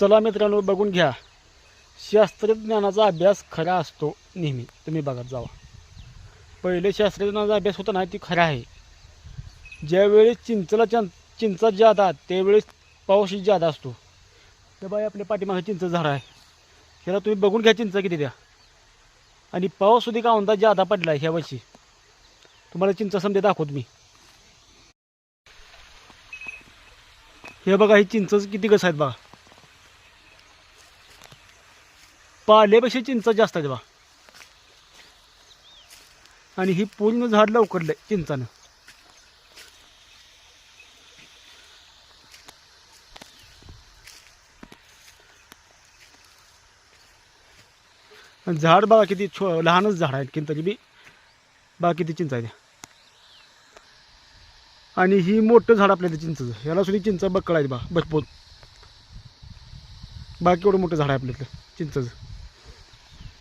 चला मित्रांनो बघून घ्या. शास्त्रज्ञानाचा अभ्यास खरा असतो नेहमी. तुम्ही बघत जावा. पहिले शास्त्रज्ञानाचा अभ्यास होता ना ती खरा आहे. ज्यावेळेस चिंचला चं चिंचा जादा त्यावेळेस पाऊसही जादा असतो. तर बाई आपल्या पाठीमागे चिंच झाड आहे. ह्याला तुम्ही बघून घ्या चिंच किती द्या. आणि पाऊस सुद्धा का अंदाज जादा पडला आहे ह्या वर्षी. तुम्हाला चिंच समजे दाखवत मी. हे बघा ही चिंच किती कसं आहेत बघा. पाल्यापेक्षा चिंच जास्त आहेत बा. आणि ही पूर्ण झाड लवकरलं आहे चिंचानं. झाड बघा किती छो लहानच झाड आहेत की तरी बी बघा किती चिंच आहे आणि ही मोठं झाड आपल्याला चिंचचं. ह्याला सुद्धा चिंचा बक्कळ आहे बा भरपूर. बाकी एवढं मोठं झाड आहे आपल्याला चिंचचं.